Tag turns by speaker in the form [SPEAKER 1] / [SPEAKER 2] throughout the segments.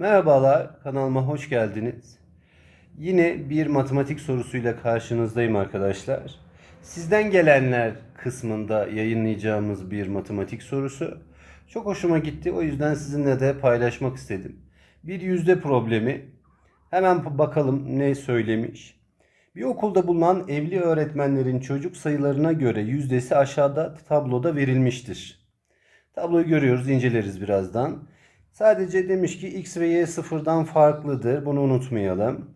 [SPEAKER 1] Merhabalar, kanalıma hoş geldiniz. Yine bir matematik sorusuyla karşınızdayım arkadaşlar. Sizden gelenler kısmında yayınlayacağımız bir matematik sorusu. Çok hoşuma gitti, o yüzden sizinle de paylaşmak istedim. Bir yüzde problemi. Hemen bakalım ne söylemiş. Bir okulda bulunan evli öğretmenlerin çocuk sayılarına göre yüzdesi aşağıda tabloda verilmiştir. Tabloyu görüyoruz, inceleriz birazdan. Sadece demiş ki x ve y sıfırdan farklıdır. Bunu unutmayalım.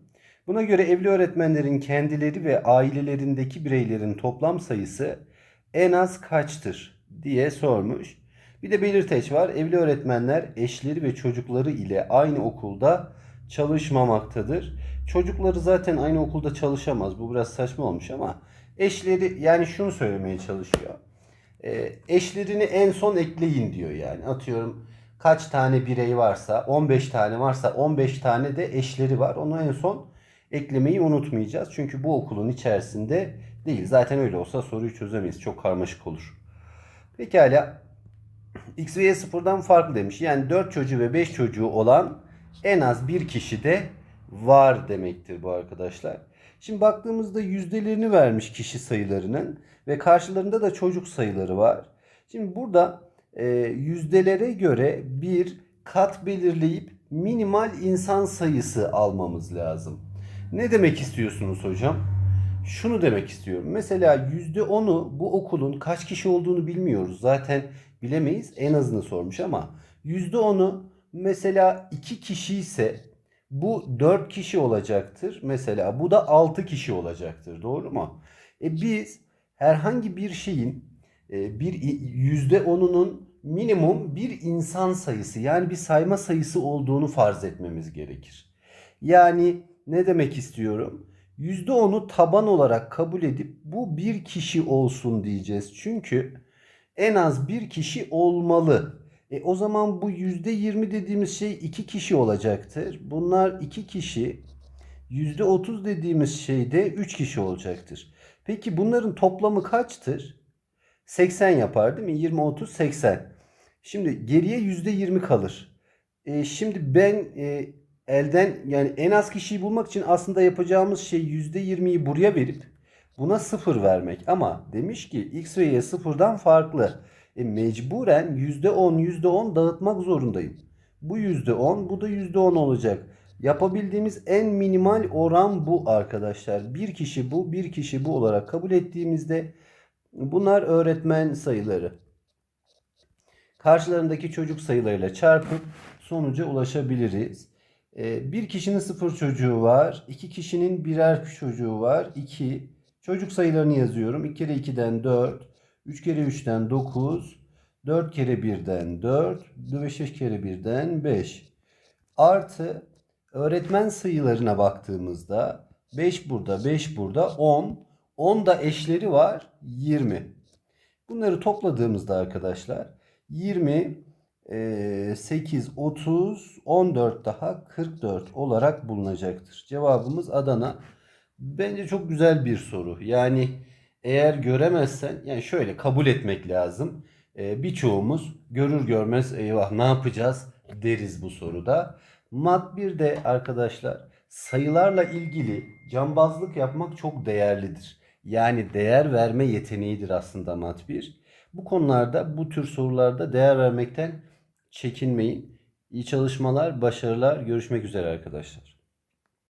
[SPEAKER 1] Buna göre evli öğretmenlerin kendileri ve ailelerindeki bireylerin toplam sayısı en az kaçtır diye sormuş. Bir de belirteç var. Evli öğretmenler eşleri ve çocukları ile aynı okulda çalışmamaktadır. Çocukları zaten aynı okulda çalışamaz. Bu biraz saçma olmuş ama eşleri yani şunu söylemeye çalışıyor. E, eşlerini en son ekleyin diyor yani. Atıyorum kaç tane birey varsa 15 tane varsa 15 tane de eşleri var. Onu en son eklemeyi unutmayacağız. Çünkü bu okulun içerisinde değil. Zaten öyle olsa soruyu çözemeyiz. Çok karmaşık olur. Pekala. X ve Y sıfırdan farklı demiş. Yani 4 çocuğu ve 5 çocuğu olan en az bir kişi de var demektir bu arkadaşlar. Şimdi baktığımızda yüzdelerini vermiş kişi sayılarının ve karşılarında da çocuk sayıları var. Şimdi burada e, yüzdelere göre bir kat belirleyip minimal insan sayısı almamız lazım. Ne demek istiyorsunuz hocam? Şunu demek istiyorum. Mesela %10'u bu okulun kaç kişi olduğunu bilmiyoruz. Zaten bilemeyiz. En azını sormuş ama %10'u mesela 2 kişi ise bu 4 kişi olacaktır. Mesela bu da 6 kişi olacaktır. Doğru mu? E biz herhangi bir şeyin bir yüzde onunun minimum bir insan sayısı yani bir sayma sayısı olduğunu farz etmemiz gerekir. Yani ne demek istiyorum? Yüzde onu taban olarak kabul edip bu bir kişi olsun diyeceğiz. Çünkü en az bir kişi olmalı. E o zaman bu yüzde yirmi dediğimiz şey iki kişi olacaktır. Bunlar iki kişi. Yüzde otuz dediğimiz şey de üç kişi olacaktır. Peki bunların toplamı kaçtır? 80 yapar değil mi? 20, 30, 80. Şimdi geriye %20 kalır. E, şimdi ben e, elden yani en az kişiyi bulmak için aslında yapacağımız şey %20'yi buraya verip buna 0 vermek. Ama demiş ki x ve y sıfırdan farklı. E, mecburen %10 %10 dağıtmak zorundayım. Bu %10 bu da %10 olacak. Yapabildiğimiz en minimal oran bu arkadaşlar. Bir kişi bu, bir kişi bu olarak kabul ettiğimizde Bunlar öğretmen sayıları. Karşılarındaki çocuk sayılarıyla çarpıp sonuca ulaşabiliriz. Ee, bir kişinin sıfır çocuğu var. iki kişinin birer çocuğu var. 2. Çocuk sayılarını yazıyorum. 2 kere 2'den 4. 3 kere 3'ten 9. 4 kere 1'den 4. 5 kere 1'den 5. Artı öğretmen sayılarına baktığımızda 5 burada 5 burada 10. 10 da eşleri var 20. Bunları topladığımızda arkadaşlar 20, 8, 30, 14 daha 44 olarak bulunacaktır. Cevabımız Adana. Bence çok güzel bir soru. Yani eğer göremezsen yani şöyle kabul etmek lazım. Ee, birçoğumuz görür görmez eyvah ne yapacağız deriz bu soruda. Mat 1'de arkadaşlar sayılarla ilgili cambazlık yapmak çok değerlidir. Yani değer verme yeteneğidir aslında mat 1. Bu konularda bu tür sorularda değer vermekten çekinmeyin. İyi çalışmalar, başarılar. Görüşmek üzere arkadaşlar.